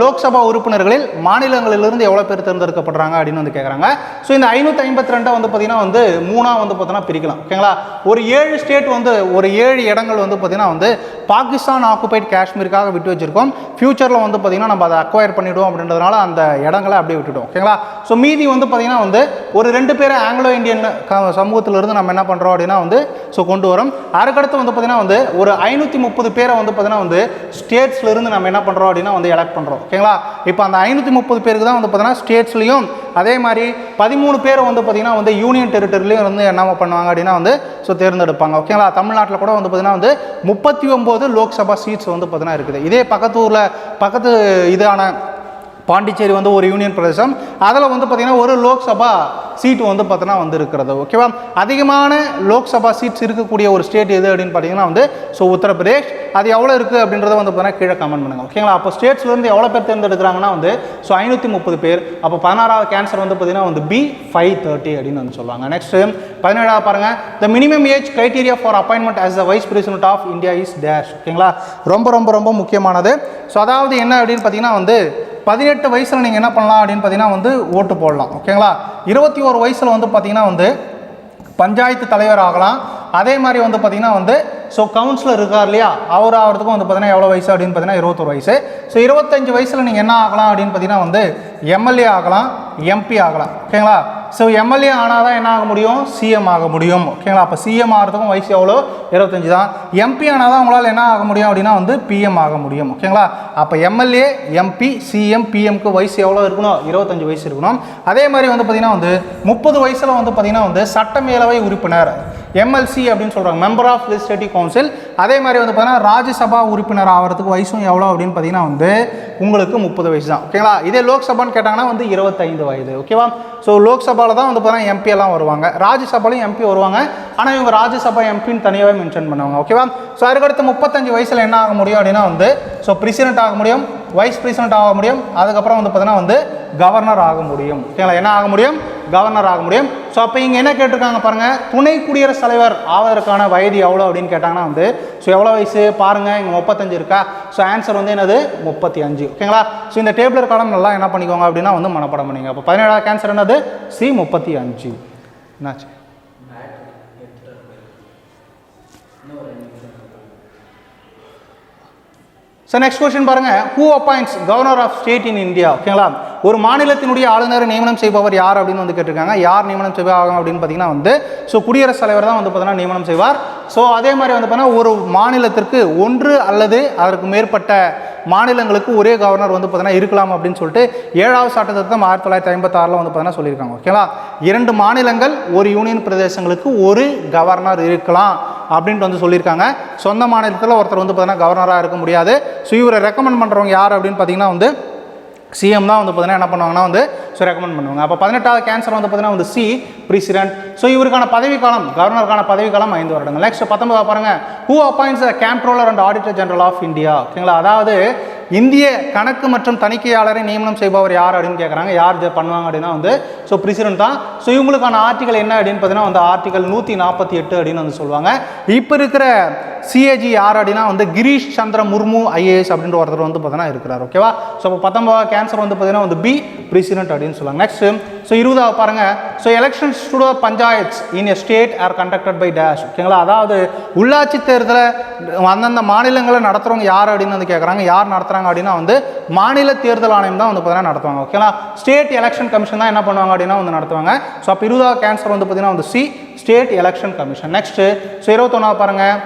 லோக்சபா உறுப்பினர்களில் மாநிலங்களிலிருந்து எவ்வளோ பேர் தேர்ந்தெடுக்கப்படுறாங்க அப்படின்னு வந்து கேட்குறாங்க ஸோ இந்த ஐநூற்றி ஐம்பத்தி ரெண்டை வந்து பார்த்தீங்கன்னா வந்து மூணாக வந்து பார்த்தோன்னா பிரிக்கலாம். ஓகேங்களா ஒரு ஏழு ஸ்டேட் வந்து ஒரு ஏழு இடங்கள் வந்து பார்த்தீங்கன்னா வந்து பாகிஸ்தான் ஆக்குபைட் காஷ்மீருக்காக விட்டு வச்சிருக்கோம். ஃபியூச்சரில் வந்து பார்த்தீங்கன்னா நம்ம அதை அக்வயர் பண்ணிவிடுவோம் அப்படின்றதுனால அந்த இடங்களை அப்படியே விட்டுட்டோம். ஓகேங்களா ஸோ மீதி வந்து பார்த்தீங்கன்னா வந்து ஒரு ரெண்டு பேர் ஆங்கிலோ இந்தியன் க- சமூகத்திலிருந்து நம்ம என்ன பண்ணுறோம் அப்படின்னா வந்து ஸோ கொண்டு வரோம். அதுக்கடுத்து வந்து பார்த்தீங்கன்னா வந்து ஒரு ஐநூற்றி முப்பது பேரை வந்து பார்த்தீங்கன்னா வந்து ஸ்டேட்ஸ்லேருந்து நம்ம என்ன பண்ணுறோம் அப்படின்னா வந்து எலெக்ட் பண்ணுறோம் ஓகேங்களா இப்போ அந்த ஐநூற்றி முப்பது பேருக்கு தான் வந்து பார்த்தீங்கன்னா ஸ்டேட்ஸ்லையும் அதே மாதிரி பதிமூணு பேர் வந்து பார்த்திங்கன்னா வந்து யூனியன் டெரிட்டரிலையும் வந்து என்ன பண்ணுவாங்க அப்படின்னா வந்து ஸோ தேர்ந்தெடுப்பாங்க. ஓகேங்களா தமிழ்நாட்டில் கூட வந்து பார்த்தீங்கன்னா வந்து முப்பத்தி ஒம்பது லோக்சபா சீட்ஸ் வந்து பார்த்தீங்கன்னா இருக்குது. இதே பக்கத்து ஊரில் பக்கத்து இதான பாண்டிச்சேரி வந்து ஒரு யூனியன் பிரதேசம். அதில் வந்து பார்த்திங்கன்னா ஒரு லோக்சபா சீட்டு வந்து பார்த்தோன்னா வந்து இருக்கிறது ஓகேவா அதிகமான லோக்சபா சீட்ஸ் இருக்கக்கூடிய ஒரு ஸ்டேட் எது அப்படின்னு பார்த்தீங்கன்னா வந்து ஸோ உத்தரப்பிரதேஷ். அது எவ்வளோ இருக்குது அப்படின்றத வந்து பார்த்தீங்கன்னா கீழே கமெண்ட் பண்ணுங்க ஓகேங்களா அப்போ ஸ்டேட்ஸ்லேருந்து எவ்வளோ பேர் தேர்ந்தெடுக்கிறாங்கன்னா வந்து ஸோ ஐநூற்றி முப்பது பேர். அப்போ பதினாறாவது கேன்சர் வந்து பார்த்தீங்கன்னா வந்து பி ஃபைவ் தேர்ட்டி அப்படின்னு வந்து சொல்லுவாங்க. நெக்ஸ்ட் பதினேழாவது பாருங்க. The minimum age criteria for appointment as the vice president of India is dash ஓகேங்களா ரொம்ப ரொம்ப ரொம்ப முக்கியமானது. ஸோ அதாவது என்ன அப்படின்னு பார்த்தீங்கன்னா வந்து பதினெட்டு வயசில் நீங்கள் என்ன பண்ணலாம் அப்படின்னு பார்த்தீங்கன்னா வந்து ஓட்டு போடலாம் ஓகேங்களா? இருபத்தி ஒரு வயசில் வந்து பார்த்தீங்கன்னா வந்து பஞ்சாயத்து தலைவர் ஆகலாம் அதே மாதிரி வந்து பார்த்தீங்கன்னா வந்து ஸோ கவுன்சிலர் இருக்கார் இல்லையா? அவர் ஆகிறதுக்கும் வந்து பார்த்தீங்கன்னா எவ்வளோ வயசு அப்படின்னு பார்த்தீங்கன்னா இருபத்தொரு வயசு. ஸோ இருபத்தஞ்சு வயசில் நீங்கள் என்ன ஆகலாம் அப்படின்னு பார்த்தீங்கன்னா வந்து எம்எல்ஏ ஆகலாம் எம்பி ஆகலாம். ஓகேங்களா ஸோ எம்எல்ஏ ஆனால் தான் என்ன ஆக முடியும்? சிஎம் ஆக முடியும். ஓகேங்களா அப்போ சிஎம் ஆகிறதுக்கும் வயசு எவ்வளோ இருபத்தஞ்சு தான். எம்பி ஆனால் தான் உங்களால் என்ன ஆக முடியும் அப்படின்னா வந்து பிஎம் ஆக முடியும். ஓகேங்களா அப்போ எம்எல்ஏ எம்பி சிஎம் பிஎம்க்கு வயசு எவ்வளோ இருக்கணும்? இருபத்தஞ்சு வயசு இருக்கணும். அதே மாதிரி வந்து பார்த்தீங்கன்னா வந்து முப்பது வயசில் வந்து பார்த்தீங்கன்னா வந்து சட்டமேலவை உறுப்பினர். எம்எல்சி அப்படின்னு சொல்கிறாங்க மெம்பர் ஆஃப் லெஜிஸ்லேட்டிவ் கவுன்சில் அதே மாதிரி வந்து பார்த்தீங்கன்னா ராஜ்யசபா உறுப்பினர் ஆகிறதுக்கு வயசும் எவ்வளோ அப்படின்னு பார்த்தீங்கன்னா வந்து உங்களுக்கு முப்பது வயசு தான். ஓகேங்களா இதே லோக்சபான்னு கேட்டாங்கன்னா வந்து இருபத்தைந்து வயது. ஓகேவா ஸோ லோக்சபாவில் தான் வந்து பார்த்தீங்கன்னா எம்பி எல்லாம் வருவாங்க. ராஜ்யசபாலையும் எம்பி வருவாங்க. ஆனால் இவங்க ராஜ்யசபா எம்பின்னு தனியாகவே மென்ஷன் பண்ணுவாங்க. ஓகேவா ஸோ அதுக்கடுத்து முப்பத்தஞ்சு வயசில் என்ன ஆக முடியும் அப்படின்னா வந்து ஸோ பிரசிடென்ட் ஆக முடியும் வைஸ் பிரசிடென்ட் ஆக முடியும். அதுக்கப்புறம் வந்து பார்த்தீங்கன்னா வந்து கவர்னர் ஆக முடியும். ஓகேங்களா என்ன ஆக முடியும்? கவர்னர் ஆக முடியும். ஸோ அப்போ இங்கே என்ன கேட்டிருக்காங்க பாருங்கள் துணை குடியரசுத் தலைவர் ஆவதற்கான வயது எவ்வளோ அப்படின்னு கேட்டாங்கன்னா வந்து ஸோ எவ்வளோ வயசு? பாருங்கள் இங்கே முப்பத்தஞ்சு இருக்கா? ஸோ ஆன்சர் வந்து என்னது? முப்பத்தி அஞ்சு. ஓகேங்களா ஸோ இந்த டேபிளர் காலம் நல்லா என்ன பண்ணிக்கோங்க அப்படின்னா வந்து மனப்படம் பண்ணிங்க அப்போ பதினேழாவது கேன்சர் என்னது? சி முப்பத்தி அஞ்சு. என்னாச்சு? ஸோ நெக்ஸ்ட் கொஸ்டின் பாருங்க. Who appoints governor of state in India ஓகேங்களா ஒரு மாநிலத்தினுடைய ஆளுநரை நியமனம் செய்பவர் யார் அப்படின்னு வந்து கேட்டிருக்காங்க. யார் நியமனம் செய்வாங்க அப்படின்னு பார்த்தீங்கன்னா வந்து ஸோ குடியரசுத் தலைவர் தான் வந்து பார்த்தீங்கன்னா நியமனம் செய்வார். ஸோ அதே மாதிரி வந்து பார்த்தீங்கன்னா ஒரு மாநிலத்திற்கு ஒன்று அல்லது அதற்கு மேற்பட்ட மாநிலங்களுக்கு ஒரே கவர்னர் வந்து பார்த்தீங்கன்னா இருக்கலாம் அப்படின்னு சொல்லிட்டு ஏழாவது சட்டத்திட்டம் ஆயிரத்தி தொள்ளாயிரத்தி ஐம்பத்தாறில் வந்து பார்த்தீங்கன்னா சொல்லியிருக்காங்க. ஓகேங்களா இரண்டு மாநிலங்கள் ஒரு யூனியன் பிரதேசங்களுக்கு ஒரு கவர்னர் இருக்கலாம் அப்படின்ட்டு வந்து சொல்லியிருக்காங்க. சொந்த மாநிலத்தில் ஒருத்தர் வந்து பார்த்தீங்கன்னா கவர்னராக இருக்க முடியாது. ஸோ இவரை ரெக்கமெண்ட் பண்ணுறவங்க யார் அப்படின்னு பார்த்தீங்கன்னா வந்து சிஎம் தான் வந்து பார்த்தீங்கன்னா என்ன பண்ணுவாங்கன்னா வந்து ஸோ ரெக்கமெண்ட் பண்ணுவாங்க. அப்போ பதினெட்டாவது கேன்சர் வந்து பார்த்தீங்கன்னா வந்து சி பிரசிடென்ட் ஸோ இவருக்கான பதவிக்காலம் கவர்னருக்கான பதவிக்காலம் ஐந்து வருடங்கள். நெக்ஸ்ட் பத்தொன்பதா பாருங்கள் who appoints the comptroller and auditor general of India ஓகேங்களா? அதாவது இந்திய கணக்கு மற்றும் தணிக்கையாளரை நியமனம் செய்பவர் யார் அப்படின்னு கேட்குறாங்க யார் பண்ணுவாங்க அப்படின்னா வந்து ஸோ பிரசிடென்ட் தான். ஸோ இவங்களுக்கான ஆர்டிகல் என்ன அப்படின்னு பார்த்தீங்கன்னா வந்து ஆர்டிகல் நூற்றி நாற்பத்தி எட்டு அப்படின்னு வந்து சொல்லுவாங்க. இப்போ இருக்கிற சிஏஜி யார் அப்படின்னா வந்து கிரீஷ் சந்திர முர்மு ஐஏஎஸ் அப்படின்ற ஒருத்தர் வந்து பார்த்தீங்கன்னா இருக்கிறார். ஓகேவா ஸோ இப்போ பத்தொன்பதாவது கேன்சர் வந்து பார்த்தீங்கன்னா வந்து பி பிரசிடென்ட் அப்படின்னு சொல்லுவாங்க. நெக்ஸ்ட் ஸோ இருபதாவது பாருங்கள் so elections to panchayats in a state are conducted by dash ஓகேங்களா அதாவது உள்ளாட்சி தேர்தலை அந்தந்த மாநிலங்களை நடத்துகிறவங்க யார் அப்படின்னு வந்து கேட்குறாங்க யார் நடத்துகிறாங்க அப்படின்னா வந்து மாநில தேர்தல் ஆணையம் தான் வந்து பார்த்தீங்கன்னா நடத்துவாங்க. ஓகேங்களா ஸ்டேட் எலெக்ஷன் கமிஷன் தான் என்ன பண்ணுவாங்க அப்படின்னா வந்து நடத்துவாங்க. ஸோ அப்போ இருபதாவது கேன்சர் வந்து பார்த்தீங்கன்னா வந்து C state election commission next so இருபத்தொன்னாவது பாருங்கள்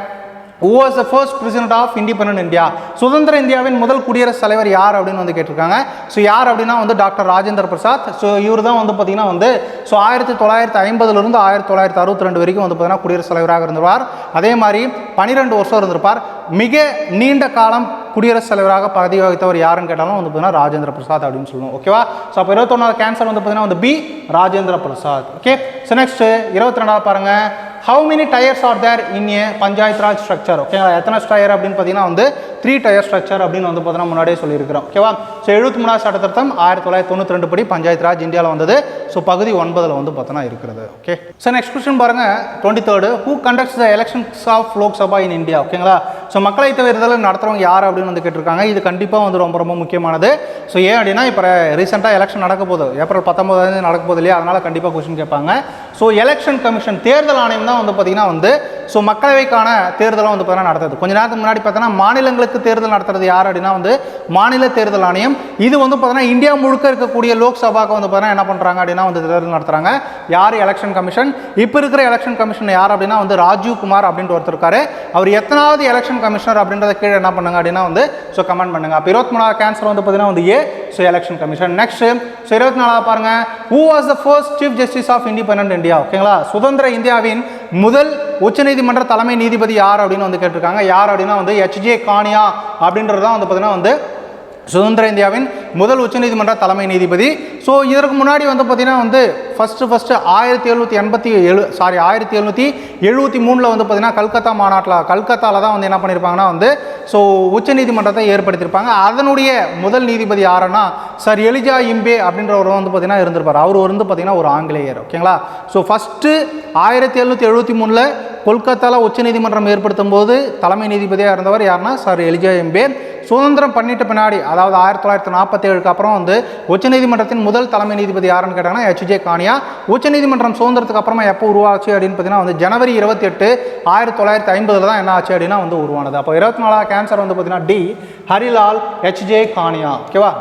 who was the first president of independent India சுதந்திர இந்தியாவின் முதல் குடியரசுத் தலைவர் யார் அப்படின்னு வந்து கேட்டிருக்காங்க. ஸோ யார் அப்படின்னா வந்து டாக்டர் ராஜேந்திர பிரசாத். ஸோ இவர் தான் வந்து பார்த்தீங்கன்னா வந்து ஸோ ஆயிரத்தி தொள்ளாயிரத்தி ஐம்பதுலேருந்து ஆயிரத்தி தொள்ளாயிரத்தி அறுபத்தி ரெண்டு வரைக்கும் வந்து பார்த்தீங்கன்னா குடியரசுத் தலைவராக இருந்திருப்பார். அதே மாதிரி பன்னிரெண்டு வருஷம் இருந்திருப்பார். மிக நீண்ட காலம் குடியரசுத் தலைவராக பதவி வகித்தவர் யாருன்னு கேட்டாலும் வந்து பார்த்தீங்கன்னா ராஜேந்திர பிரசாத் அப்படின்னு சொல்லுவோம். ஓகேவா ஸோ அப்போ இருபத்தொன்னாவது கேன்சர் வந்து பார்த்தீங்கன்னா வந்து B. Rajendra Prasad. Okay so next இருபத்தி ரெண்டாவது பாருங்கள் how many tiers are there in a panchayat raj structure ஓகேங்களா எத்தனை டயர் அப்படின்னு பார்த்தீங்கன்னா வந்து த்ரீ டயர் ஸ்ட்ரக்சர் அப்படின்னு வந்து பார்த்தீங்கன்னா முன்னாடியே சொல்லியிருக்கிறோம். ஓகேவா ஸோ எழுபத்தி மூணாவது சட்டத்திருத்தம் ஆயிரத்தி தொள்ளாயிரத்தி தொண்ணூற்றி ரெண்டு படி பஞ்சாயத் ராஜ் இந்தியாவில் வந்தது. ஸோ பகுதி ஒன்பதில் வந்து பார்த்தோன்னா இருக்கிறது. ஓகே ஸோ நெக்ஸ்ட் கொஸ்டின் பாருங்க. Twenty third who conducts the elections of Lok Sabha in India ஓகேங்களா ஸோ மக்களவைத் தேர்தலில் நடத்துறவங்க யார் அப்படின்னு வந்து கேட்டிருக்காங்க. இது கண்டிப்பாக வந்து ரொம்ப ரொம்ப முக்கியமானது. ஸோ ஏன் அப்படின்னா இப்போ ரீசெண்டாக எலெக்ஷன் நடக்க போகுது. ஏப்ரல் பத்தொன்பதாம் நடக்க போகுது இல்லையா? அதனால் கண்டிப்பாக கொஸ்டின் கேட்பாங்க. ஸோ எலெக்ஷன் கமிஷன் தேர்தல் ஆணையம் தான் வந்து பார்த்தீங்கன்னா வந்து ஸோ மக்களவைக்கான தேர்தலும் வந்து பார்த்தீங்கன்னா நடத்துது. கொஞ்ச நேரத்துக்கு முன்னாடி பார்த்தோன்னா மாநிலங்களுக்கு தேர்தல் நடத்துறது யார் அப்படின்னா வந்து மாநில தேர்தல் ஆணையம். இது வந்து பார்த்தீங்கன்னா இந்தியா முழுக்க இருக்கக்கூடிய லோக்சபாவுக்கு வந்து பார்த்தீங்கன்னா என்ன பண்ணுறாங்க அப்படின்னா வந்து தேர்தல் நடத்துகிறாங்க யார் எலெக்ஷன் கமிஷன் இப்போ இருக்கிற எலெக்ஷன் கமிஷன் யார் அப்படின்னா வந்து ராஜீவ் குமார் அப்படின்ற ஒருத்தர் இருக்காரு. அவர் எத்தனாவது எலெக்ஷன் கமிஷனர் அப்படின்றத கீழே என்ன பண்ணுங்க அப்படின்னா வந்து ஸோ கமெண்ட் பண்ணுங்க. அப்போ இருபத்தி மூணாவது கேன்சர் வந்து பார்த்தீங்கன்னா வந்து A so election commission next so இருபத்தி நாலாவது பாருங்க. Who was the first chief justice of independent India ஓகேங்களா? சுதந்திர இந்தியாவின் முதல் உச்சநீதிமன்ற தலைமை நீதிபதி யார் அப்படின்னு வந்து கேட்டிருக்காங்க. யார் அப்படின்னா வந்து ஹெச்ஜே கானியா அப்படின்றது தான் வந்து பார்த்தீங்கன்னா வந்து சுதந்திர இந்தியாவின் முதல் உச்சநீதிமன்ற தலைமை நீதிபதி. ஸோ இதற்கு முன்னாடி வந்து பார்த்தீங்கன்னா வந்து ஃபஸ்ட்டு ஃபஸ்ட்டு ஆயிரத்தி எழுநூற்றி எண்பத்தி எழு சாரி ஆயிரத்தி எழுநூற்றி எழுபத்தி மூணில் வந்து பார்த்தீங்கன்னா கல்கத்தா மாநாட்டில் கல்கத்தாவில் தான் வந்து என்ன பண்ணியிருப்பாங்கன்னா வந்து ஸோ உச்சநீதிமன்றத்தை ஏற்படுத்தியிருப்பாங்க அதனுடைய முதல் நீதிபதி யாருன்னா சார் எலிஜா இம்பே அப்படின்றவர் வந்து பார்த்திங்கன்னா இருந்திருப்பார். அவர் வந்து பார்த்தீங்கன்னா ஒரு ஆங்கிலேயர் ஓகேங்களா ஸோ ஃபஸ்ட்டு ஆயிரத்தி எழுநூற்றி எழுபத்தி மூணில் கொல்கத்தாவில் உச்சநீதிமன்றம் ஏற்படுத்தும் போது தலைமை நீதிபதியாக இருந்தவர் யாருன்னா சார் எலிஜா எம்பே சுதந்திரம் பண்ணிட்ட பின்னாடி அதாவது ஆயிரத்தி தொள்ளாயிரத்தி நாற்பத்தி ஏழுக்கு அப்புறம் வந்து உச்சநீதிமன்றத்தின் முதல் தலைமை நீதிபதி யாருன்னு கேட்டாங்கன்னா ஹெச்ஜே கானியா உச்சநீதிமன்றம் சுதந்திரத்துக்கு அப்புறமா எப்போ உருவாச்சு அப்படின்னு பார்த்தீங்கன்னா வந்து ஜனவரி இருபத்தி எட்டு ஆயிரத்தி தொள்ளாயிரத்தி ஐம்பதில் தான் என்ன ஆச்சு அப்படின்னா வந்து உருவானது. அப்போ இருபத்தி நாலாவது கேன்சர் வந்து பார்த்தீங்கன்னா டி ஹரிலால் ஹெச்ஜே கானியா ஓகேவா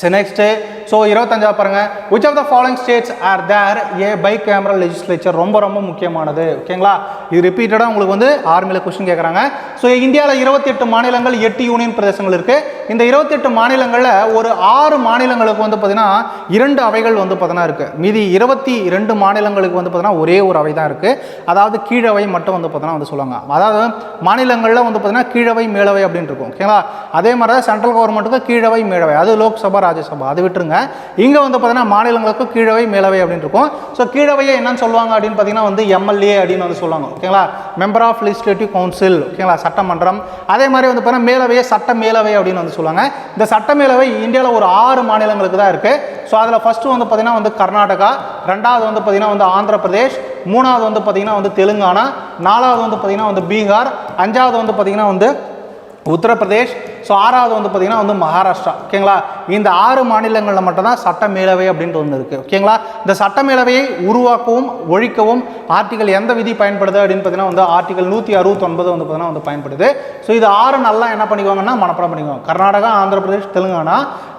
ஸோ நெக்ஸ்ட்டு ஸோ இருபத்தஞ்சா பாருங்க. Which of the following states are there a bicameral legislature ரொம்ப ரொம்ப முக்கியமானது. ஓகேங்களா இது ரிப்பீட்டடாக உங்களுக்கு வந்து ஆர்மியில் கொஸ்டின் கேட்குறாங்க ஸோ இந்தியாவில் இருபத்தி எட்டு மாநிலங்கள் எட்டு யூனியன் பிரதேசங்கள் இருக்குது இந்த இருபத்தெட்டு மாநிலங்களில் ஒரு ஆறு மாநிலங்களுக்கு வந்து பார்த்திங்கன்னா இரண்டு அவைகள் வந்து பார்த்தீங்கன்னா இருக்குது மீதி இருபத்தி இரண்டு மாநிலங்களுக்கு வந்து பார்த்தீங்கன்னா ஒரே ஒரு அவை தான் இருக்குது அதாவது கீழவை மட்டும் வந்து பார்த்தீங்கன்னா வந்து சொல்லுவாங்க. அதாவது மாநிலங்களில் வந்து பார்த்திங்கன்னா கீழவை மேலவை அப்படின்னு இருக்கும். ஓகேங்களா அதே மாதிரி தான் சென்ட்ரல் கவர்மெண்ட்டுக்கு கீழவை மேலவை. அது லோக்சபா ராஜ்யசபா. அது விட்டுருங்க. இங்கே வந்து பார்த்தீங்கன்னா மாநிலங்களுக்கு கீழவை மேலவை அப்படின்னு இருக்கும். ஸோ கீழவையை என்னன்னு சொல்லுவாங்க அப்படின்னு பார்த்தீங்கன்னா வந்து எம்எல்ஏ அப்படின்னு வந்து சொல்லுவாங்க. ஓகேங்களா மெம்பர் ஆஃப் லெஜிஸ்லேட்டிவ் கவுன்சில் ஓகேங்களா சட்டமன்றம். அதே மாதிரி வந்து பார்த்தீங்கன்னா மேலவையை சட்ட மேலவை அப்படின்னு வந்து சொல்லுவாங்க. இந்த சட்ட மேலவை இந்தியாவில் ஒரு ஆறு மாநிலங்களுக்கு தான் இருக்குது ஸோ அதில் ஃபஸ்ட்டு வந்து பார்த்தீங்கன்னா வந்து கர்நாடகா ரெண்டாவது வந்து பார்த்தீங்கன்னா வந்து ஆந்திர பிரதேஷ் மூணாவது வந்து பார்த்தீங்கன்னா வந்து தெலுங்கானா நாலாவது வந்து பார்த்தீங்கன்னா வந்து பீகார் அஞ்சாவது வந்து பார்த்தீங்கன்னா வந்து உத்தரப்பிரதேஷ் ஸோ ஆறாவது வந்து பார்த்திங்கன்னா வந்து மகாராஷ்டிரா. ஓகேங்களா இந்த ஆறு மாநிலங்களில் மட்டும்தான் சட்டமேலவை அப்படின்ட்டு ஒன்று இருக்குது ஓகேங்களா இந்த சட்டமேலவையை உருவாக்கவும் ஒழிக்கவும் ஆர்டிகல் எந்த விதி பயன்படுது அப்படின்னு பார்த்தீங்கன்னா வந்து ஆர்டிகல் நூற்றி அறுபத்தொன்பது வந்து பார்த்தீங்கன்னா வந்து பயன்படுது. ஸோ இது ஆறு நல்லா என்ன பண்ணிக்குவாங்கன்னா மனப்பாடம் பண்ணிக்குவாங்க. கர்நாடகா ஆந்திர பிரதேஷ் தெலுங்கானா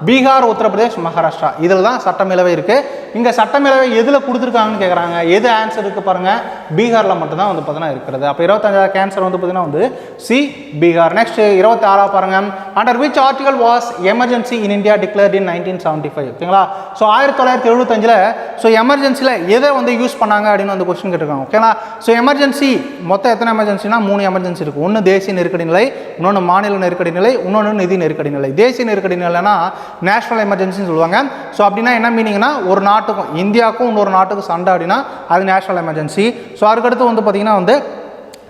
பீகார் உத்தரப்பிரதேஷ் மகாராஷ்டிரா. இதில் தான் சட்டமேலவை இருக்குது இங்கே சட்டமேலவை எதில் கொடுத்துருக்காங்கன்னு கேட்குறாங்க எது ஆன்சர் இருக்குது பாருங்கள் பீகாரில் மட்டும்தான் வந்து பார்த்தீங்கன்னா இருக்கிறது. அப்போ இருபத்தஞ்சாவது கேன்சர் வந்து பார்த்தீங்கன்னா வந்து சி பீகார். நெக்ஸ்ட் இருபத்தி பாருங்கள் under which article was emergency in India declared in nineteen seventy five ஓகேங்களா ஸோ ஆயிரத்தி தொள்ளாயிரத்தி எழுபத்தஞ்சில் ஸோ எமர்ஜென்சியில் எதை வந்து யூஸ் பண்ணாங்க அப்படின்னு வந்து கொஸ்டின் கேட்டிருக்காங்க. ஓகேங்களா? ஸோ எமர்ஜென்சி மொத்தம் எத்தனை எமர்ஜென்சினா மூணு எமர்ஜென்சி இருக்குது ஒன்று தேசிய நெருக்கடி நிலை இன்னொன்று மாநில நெருக்கடி நிலை இன்னொன்று நிதி நெருக்கடி நிலை. தேசிய நெருக்கடி நிலைனா நேஷனல் எமர்ஜென்சின்னு சொல்லுவாங்க. ஸோ அப்படின்னா என்ன மீனிங்னா ஒரு நாட்டுக்கும் இந்தியாவுக்கும் இன்னொரு நாட்டுக்கும் சண்டை அப்படின்னா அது நேஷனல் எமர்ஜென்சி ஸோ அதுக்கடுத்து வந்து பார்த்திங்கன்னா வந்து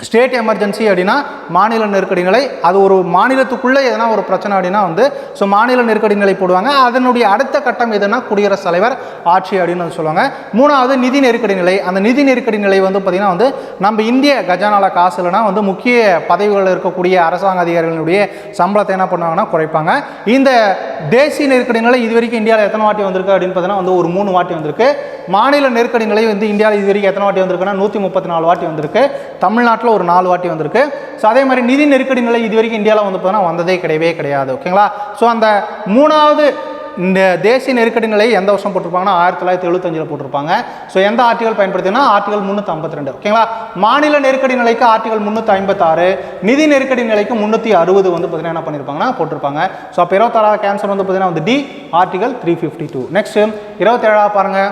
ஸ்டேட் எமர்ஜென்சி அப்படின்னா மாநில நெருக்கடி நிலை அது ஒரு மாநிலத்துக்குள்ளே எதனா ஒரு பிரச்சனை அப்படின்னா வந்து ஸோ மாநில நெருக்கடி நிலை போடுவாங்க. அதனுடைய அடுத்த கட்டம் எதுனா குடியரசுத் தலைவர் ஆட்சி அப்படின்னு வந்து சொல்லுவாங்க. மூணாவது நிதி நெருக்கடி நிலை. அந்த நிதி நெருக்கடி நிலை வந்து பார்த்திங்கன்னா வந்து நம்ம இந்திய கஜானால காசு இல்லைனா வந்து முக்கிய பதவிகளில் இருக்கக்கூடிய அரசாங்க அதிகாரிகளுடைய சம்பளத்தை என்ன பண்ணுவாங்கன்னா குறைப்பாங்க. இந்த தேசிய நெருக்கடி நிலை இது வரைக்கும் இந்தியாவில் எத்தனை வாட்டி வந்திருக்கு அப்படின்னு பார்த்தீங்கன்னா வந்து ஒரு மூணு வாட்டி வந்திருக்கு. மாநில நெருக்கடி நிலை வந்து இந்தியாவில் இது வரைக்கும் எத்தனை வாட்டி வந்திருக்குன்னா நூற்றி முப்பத்தி நாலு வாட்டி வந்திருக்கு. தமிழ்நாட்டில் ஒரு நாலு வாட்டி வந்திருக்கு. ஸோ அதே மாதிரி நிதி நெருக்கடி நிலை இது வரைக்கும் இந்தியாவில் வந்து பார்த்தீங்கன்னா வந்ததே கிடையவே கிடையாது. ஓகேங்களா? ஸோ அந்த மூணாவது இந்த தேசிய நெருக்கடி நிலை எந்த வருஷம் போட்டிருப்பாங்கன்னா ஆயிரத்தி தொள்ளாயிரத்தி எழுபத்தஞ்சில் போட்டிருப்பாங்க. ஸோ எந்த ஆர்டிகல் பயன்படுத்தினா ஆர்டிகல் முந்நூற்றி ஐம்பத்தி ரெண்டு ஓகேங்களா? மாநில நெருக்கடி நிலைக்கு ஆர்டிகல் முந்நூற்றி ஐம்பத்தாறு நிதி நெருக்கடி நிலைக்கு முந்நூற்றி அறுபது வந்து பார்த்தீங்கன்னா என்ன பண்ணியிருப்பாங்கன்னா போட்டிருப்பாங்க. ஸோ அப்போ இருபத்தாறாவது கேன்சர் வந்து பார்த்தீங்கன்னா வந்து D article three fifty two next இருபத்தேழாவது பாருங்கள்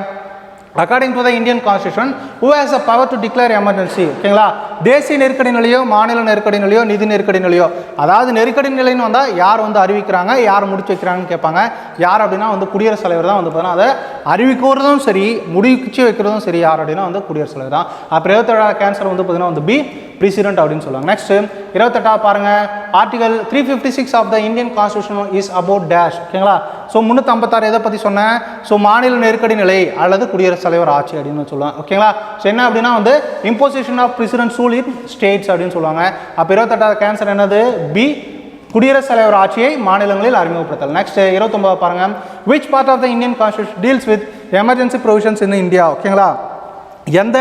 according to the Indian constitution who has a power to declare emergency ஓகேங்களா? தேசிய நெருக்கடி நிலையோ மாநில நெருக்கடி நிலையோ நிதி நெருக்கடி நிலையோ அதாவது நெருக்கடி நிலைன்னு வந்தால் யார் வந்து அறிவிக்கிறாங்க யார் முடிச்சு வைக்கிறாங்கன்னு கேட்பாங்க. யார் அப்படின்னா வந்து குடியரசுத் தலைவர் தான் வந்து பார்த்தீங்கன்னா அதை அறிவிக்கிறதும் சரி முடிச்சு வைக்கிறதும் சரி யார் அப்படின்னா வந்து குடியரசுத் தலைவர் தான். அப்புறம் இருபத்தேழாவது கேன்சர் வந்து பார்த்தீங்கன்னா வந்து பி பிரசிடென்ட் அப்படின்னு சொல்லுவாங்க. நெக்ஸ்ட் இருபத்தெட்டாவது பாருங்க. Article three fifty six of the Indian constitution is about dash ஓகேங்களா? ஸோ முந்நூற்றம்பத்தாறு எதை பற்றி சொன்னேன்? ஸோ மாநில நெருக்கடி நிலை அல்லது குடியரசுத் தலைவர் ஆட்சி அப்படின்னு சொல்லுவாங்க. ஓகேங்களா? ஸோ என்ன அப்படின்னா வந்து இம்போசிஷன் ஆஃப் பிரசிடென்ட் சூழ் இன் ஸ்டேட்ஸ் அப்படின்னு சொல்லுவாங்க. அப்போ இருபத்தெட்டாவது கேன்சர் என்னது? பி குடியரசுத் தலைவர் ஆட்சியை மாநிலங்களில் அறிமுகப்படுத்தல். நெக்ஸ்ட் இருபத்தொம்பது பாருங்க. Which part of the Indian constitution deals with emergency provisions in India ஓகேங்களா எந்த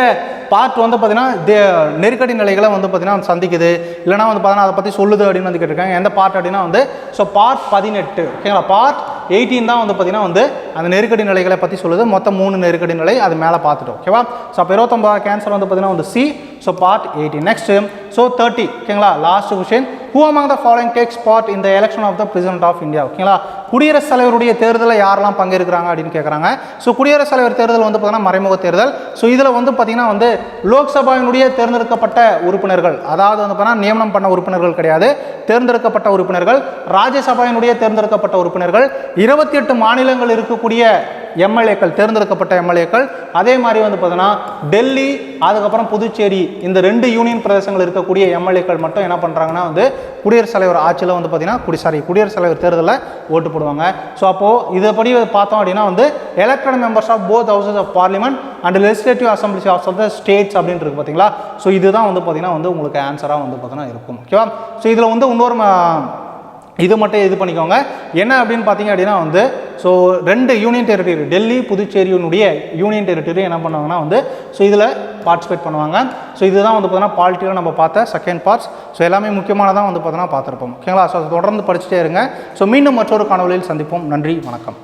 பார்ட் வந்து பார்த்தீங்கன்னா தே நெருக்கடி நிலைகளை வந்து பார்த்தீங்கன்னா சந்திக்குது. இல்லைனா வந்து பார்த்தீங்கன்னா அதை பற்றி சொல்லுது அப்படின்னு வந்து கேட்டிருக்காங்க. எந்த பார்ட் அப்படின்னா வந்து ஸோ பார்ட் பதினெட்டு. ஓகேங்களா பார்ட் எயிட்டீன் தான் வந்து பார்த்தீங்கன்னா வந்து அந்த நெருக்கடி நிலைகளை பற்றி சொல்லுது. மொத்தம் மூணு நெருக்கடி நிலை அது மேலே பார்த்துட்டோம். ஓகேவா ஸோ அப்போ இருபத்தொம்பதாவது கேன்சர் வந்து பார்த்தீங்கன்னா வந்து C so part eighty next so thirty ஓகேங்களா last question who among the following takes part in the election of the president of India ஓகேங்களா குடியரசுத் தலைவருடைய தேர்தலில் யாரெல்லாம் பங்கேற்கிறாங்க அப்படின்னு கேட்குறாங்க ஸோ குடியரசுத் தலைவர் தேர்தல் வந்து பார்த்தீங்கன்னா மறைமுக தேர்தல். ஸோ இதில் வந்து பார்த்தீங்கன்னா வந்து லோக்சபாவினுடைய தேர்ந்தெடுக்கப்பட்ட உறுப்பினர்கள் அதாவது வந்து பார்த்தீங்கன்னா நியமனம் பண்ண உறுப்பினர்கள் கிடையாது. தேர்ந்தெடுக்கப்பட்ட உறுப்பினர்கள் ராஜ்யசபாவினுடைய தேர்ந்தெடுக்கப்பட்ட உறுப்பினர்கள் இருபத்தி எட்டு மாநிலங்கள் இருக்கக்கூடிய எம்எல்ஏக்கள் தேர்ந்தெடுக்கப்பட்ட எம்எல்ஏக்கள். அதே மாதிரி வந்து பார்த்தீங்கன்னா டெல்லி அதுக்கப்புறம் புதுச்சேரி இந்த ரெண்டு யூனியன் பிரதேசங்கள் இருக்கக்கூடிய எம்எல்ஏக்கள் மட்டும் என்ன பண்ணுறாங்கன்னா வந்து குடியரசுத் தலைவர் ஆட்சியில் வந்து பார்த்தீங்கன்னா குடி சாரி குடியரசுத் தலைவர் தேர்தலில் ஓட்டு போடுவாங்க. ஸோ அப்போது இதைப்படி பார்த்தோம் அப்படின்னா வந்து elected members of both houses of parliament and legislative assemblies of the states அப்படின்னு இருக்கு பார்த்தீங்களா? ஸோ இதுதான் வந்து பார்த்தீங்கன்னா வந்து உங்களுக்கு ஆன்சராக வந்து பார்த்தீங்கன்னா இருக்கும். ஓகேவா ஸோ இதில் வந்து இன்னொரு இது மட்டும் இது பண்ணிக்கோங்க. என்ன அப்படின்னு பார்த்தீங்க அப்படின்னா வந்து ஸோ ரெண்டு யூனியன் டெரிட்டரி டெல்லி புதுச்சேரியினுடைய யூனியன் டெரிட்டரி என்ன பண்ணுவாங்கன்னா வந்து ஸோ இதில் பார்ட்டிசிபேட் பண்ணுவாங்க. ஸோ இதுதான் வந்து பார்த்தீங்கன்னா பாலிட்டியில் நம்ம பார்த்த செகண்ட் பார்ட்ஸ் ஸோ எல்லாமே முக்கியமானதான் வந்து பார்த்தோன்னா பார்த்துருப்போம். ஓகேங்களா? ஸோ தொடர்ந்து படிச்சுட்டே இருங்க. ஸோ மீண்டும் மற்றொரு காணொலியில் சந்திப்போம். நன்றி வணக்கம்.